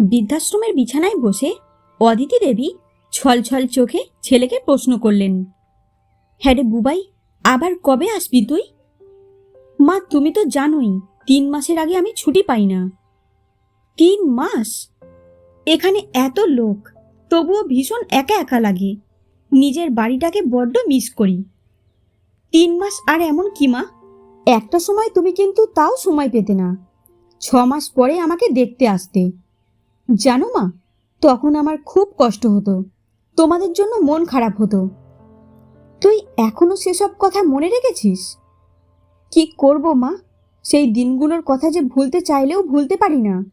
বৃদ্ধাশ্রমের বিছানায় বসে অদিতি দেবী ছলছল চোখে ছেলেকে প্রশ্ন করলেন হ্যাঁ রে বুবাই, আবার কবে আসবি তুই? মা, তুমি তো জানোই, তিন মাসের আগে আমি ছুটি পাই না। তিন মাস? এখানে এত লোক, তবুও ভীষণ একা একা লাগে। নিজের বাড়িটাকে বড্ড মিস করি। তিন মাস আর এমন কি মা? একটা সময় তুমি কিন্তু তাও সময় পেতে না। ছ মাস পরে আমাকে দেখতে আসতে। জানো মা, তখন আমার খুব কষ্ট হতো। তোমাদের জন্য মন খারাপ হতো। তুই এখনও সেসব কথা মনে রেখেছিস? কি করব মা? সেই দিনগুলোর কথা যে ভুলতে চাইলেও ভুলতে পারি না।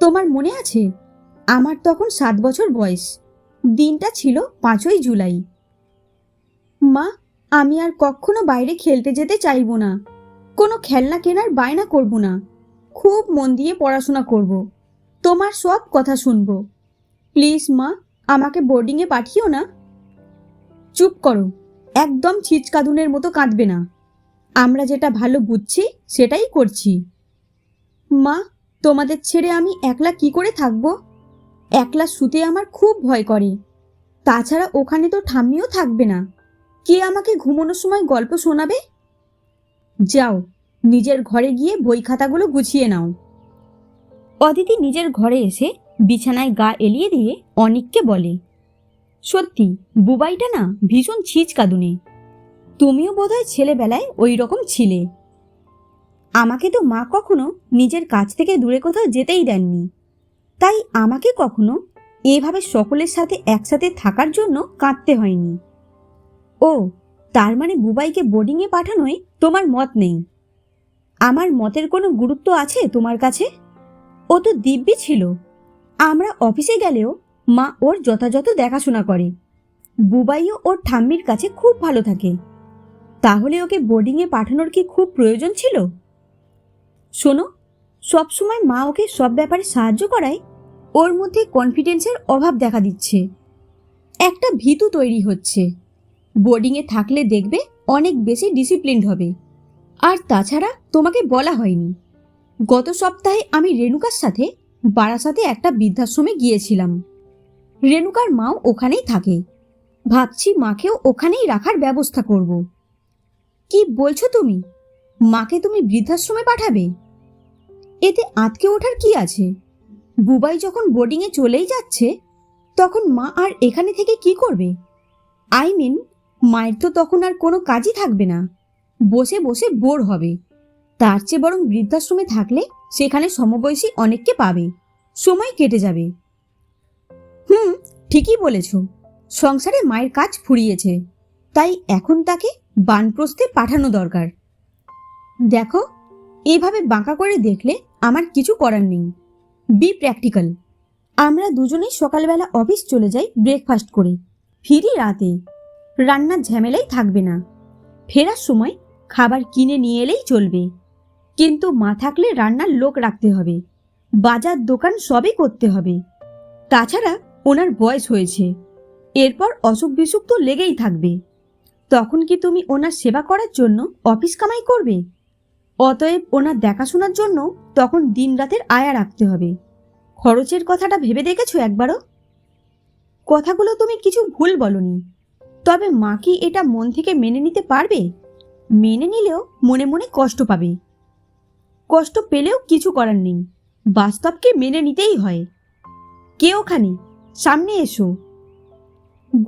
তোমার মনে আছে? আমার তখন সাত বছর বয়স। দিনটা ছিল পাঁচই জুলাই। মা, আমি আর কখনো বাইরে খেলতে যেতে চাইব না। কোনো খেলনা কেনার বায়না করব না। খুব মন দিয়ে পড়াশোনা করব। তোমার সব কথা শুনব। প্লিজ মা, আমাকে বোর্ডিংয়ে পাঠিও না। চুপ করো, একদম ছিচকাদুনের মতো কাঁদবে না। আমরা যেটা ভালো বুঝছি, সেটাই করছি। মা, তোমাদের ছেড়ে আমি একলা কি করে থাকব? একলা শুতে আমার খুব ভয় করে। তাছাড়া ওখানে তো ঠাম্মিও থাকবে না। কে আমাকে ঘুমানোর সময় গল্প শোনাবে? যাও, নিজের ঘরে গিয়ে বই খাতাগুলো গুছিয়ে নাও। অদিতি নিজের ঘরে এসে বিছানায় গা এলিয়ে দিয়ে অনিককে বলে, সত্যি, বুবাইটা না ভীষণ ছিচকাদুনে তুমিও বোধহয় ছেলেবেলায় ওই রকম ছিলে। আমাকে তো মা কখনো নিজের কাছ থেকে দূরে কোথাও যেতেই দেননি। তাই আমাকে কখনো এভাবে সকলের সাথে একসাথে থাকার জন্য কাঁদতে হয়নি। ও, তার মানে বুবাইকে বোর্ডিংয়ে পাঠানোয় তোমার মত নেই। আমার মতের কোনো গুরুত্ব আছে তোমার কাছে? ও তো দিব্যি ছিল। আমরা অফিসে গেলেও মা ওর যথাযথ দেখাশোনা করে। বুবাইও ওর ঠাম্মির কাছে খুব ভালো থাকে। তাহলে ওকে বোর্ডিংয়ে পাঠানোর কি খুব প্রয়োজন ছিল? শোনো, সবসময় মা ওকে সব ব্যাপারে সাহায্য করায় ওর মধ্যে কনফিডেন্সের অভাব দেখা দিচ্ছে। একটা ভীতু তৈরি হচ্ছে। বোর্ডিংয়ে থাকলে দেখবে অনেক বেশি ডিসিপ্লিনড হবে। আর তাছাড়া তোমাকে বলা হয়নি। গত সপ্তাহে আমি রেণুকার সাথে, বারাসাতে একটা বৃদ্ধাশ্রমে গিয়েছিলাম। রেণুকার মাও ওখানেই থাকে। ভাবছি মাকেও ওখানেই রাখার ব্যবস্থা করব। কি বলছো তুমি? মাকে তুমি বৃদ্ধাশ্রমে পাঠাবে? এতে আতকে ওঠার কি আছে? বুবাই যখন বোর্ডিংয়ে চলেই যাচ্ছে, তখন মা আর এখানে থেকে কি করবে? আই মিন, মায়ের তো তখন আর কোনো কাজই থাকবে না। বসে বসে বোর হবে। তার চেয়ে বরং বৃদ্ধাশ্রমে থাকলে সেখানে সমবয়সী অনেককে পাবে। সময় কেটে যাবে। হুম, ঠিকই বলেছ। সংসারে মায়ের কাজ ফুরিয়েছে। তাই এখন তাকে বানপ্রস্থে পাঠানো দরকার। দেখো, এভাবে বাঁকা করে দেখলে আমার কিছু করার নেই। Be practical. আমরা দুজনেই সকালবেলা অফিস চলে যাই ব্রেকফাস্ট করে। ফিরি রাতে। রান্নার ঝামেলাই থাকবে না। ফেরার সময় খাবার কিনে নিয়ে এলেই চলবে। কিন্তু মা থাকলে রান্নার লোক রাখতে হবে। বাজার দোকান সবই করতে হবে। তাছাড়া ওনার বয়স হয়েছে। এরপর অসুখ বিসুখ তো লেগেই থাকবে। তখন কি তুমি ওনার সেবা করার জন্য অফিস কামাই করবে? অতএব ওনার দেখাশোনার জন্য তখন দিন রাতের আয়া রাখতে হবে। খরচের কথাটা ভেবে দেখেছ একবারও? কথাগুলো তুমি কিছু ভুল বলনি। তবে মা কি এটা মন থেকে মেনে নিতে পারবে? মেনে নিলেও মনে মনে কষ্ট পাবে। কষ্ট পেলেও কিছু করার নেই। বাস্তবকে মেনে নিতেই হয়। কে ওখানে? সামনে এসো।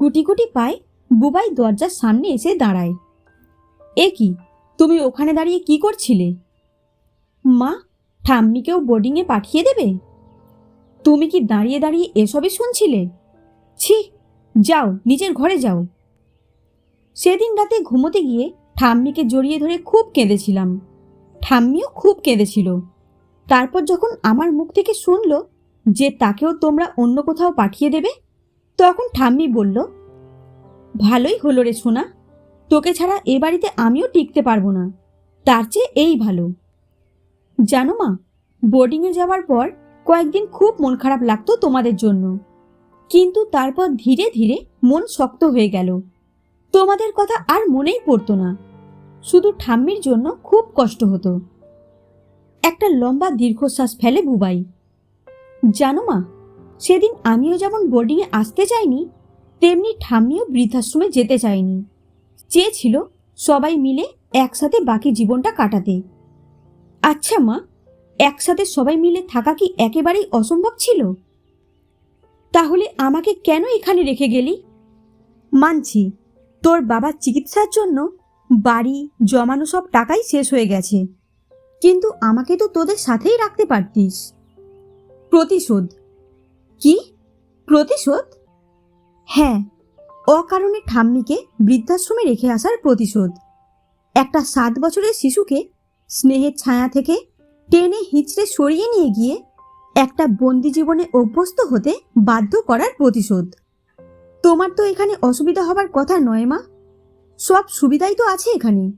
গুটি গুটি পায় বুবাই দরজার সামনে এসে দাঁড়ায়। এ কি? তুমি ওখানে দাঁড়িয়ে কি করছিলে? মা, ঠাম্মিকেও বোর্ডিংয়ে পাঠিয়ে দেবে? তুমি কি দাঁড়িয়ে দাঁড়িয়ে এসবই শুনছিলে? ছি, যাও, নিজের ঘরে যাও। সেদিন রাতে ঘুমোতে গিয়ে ঠাম্মিকে জড়িয়ে ধরে খুব কেঁদেছিলাম। ঠাম্মিও খুব কেঁদেছিল। তারপর যখন আমার মুখ থেকে শুনলো যে তাকেও তোমরা অন্য কোথাও পাঠিয়ে দেবে, তখন ঠাম্মি বলল, ভালোই হলো রে সোনা, তোকে ছাড়া এ বাড়িতে আমিও টিকতে পারব না, তার চেয়ে এই ভালো। জানো মা বোর্ডিংয়ে যাওয়ার পর কয়েকদিন খুব মন খারাপ লাগতো তোমাদের জন্য। কিন্তু তারপর ধীরে ধীরে মন শক্ত হয়ে গেল। তোমাদের কথা আর মনেই পড়তো না। শুধু ঠাম্মির জন্য খুব কষ্ট হতো। একটা লম্বা দীর্ঘশ্বাস ফেলে বুবাই। জানো মা, সেদিন আমিও যেমন বোর্ডিংয়ে আসতে চাইনি তেমনি ঠাম্মিও বৃদ্ধাশ্রমে যেতে চায়নি চেয়েছিল সবাই মিলে একসাথে বাকি জীবনটা কাটাতে। আচ্ছা মা, একসাথে সবাই মিলে থাকা কি একেবারেই অসম্ভব ছিল? তাহলে আমাকে কেন এখানে রেখে গেলি? মানছি, তোর বাবার চিকিৎসার জন্য বাড়ি জমানো সব টাকাই শেষ হয়ে গেছে। কিন্তু আমাকে তো তোদের সাথেই রাখতে পারতিস। প্রতিশোধ। কি? প্রতিশোধ? হ্যাঁ অকারণে ঠাম্মিকে বৃদ্ধাশ্রমে রেখে আসার প্রতিশোধ। একটা সাত বছরের শিশুকে স্নেহের ছায়া থেকে টেনে হিচড়ে সরিয়ে নিয়ে গিয়ে একটা বন্দি জীবনে অভ্যস্ত হতে বাধ্য করার প্রতিশোধ। তোমার তো এখানে অসুবিধা হবার কথা নয় মা। সব সুবিধাই তো আছে এখানে।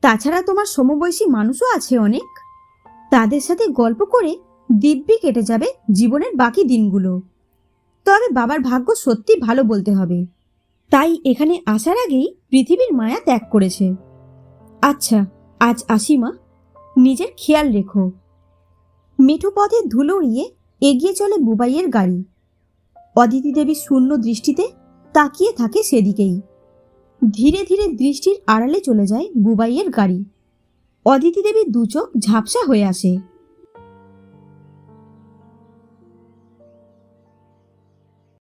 তাছাড়া তোমার সমবয়সী মানুষও আছে অনেক। তাদের সাথে গল্প করে দিব্যি কেটে যাবে জীবনের বাকি দিনগুলো। তবে বাবার ভাগ্য সত্যি ভালো বলতে হবে। তাই এখানে আসার আগেই পৃথিবীর মায়া ত্যাগ করেছে। আচ্ছা আজ আসি মা। নিজের খেয়াল রেখো। মিঠু পথে ধুলো উড়িয়ে এগিয়ে চলে বুবাইয়ের গাড়ি। অদিতি দেবী শূন্য দৃষ্টিতে তাকিয়ে থাকে সেদিকেই। ধীরে ধীরে দৃষ্টির আড়ালে চলে যায় বুবাইয়ের গাড়ি। অদিতি দেবীর দুচোখ ঝাপসা হয়ে আসে।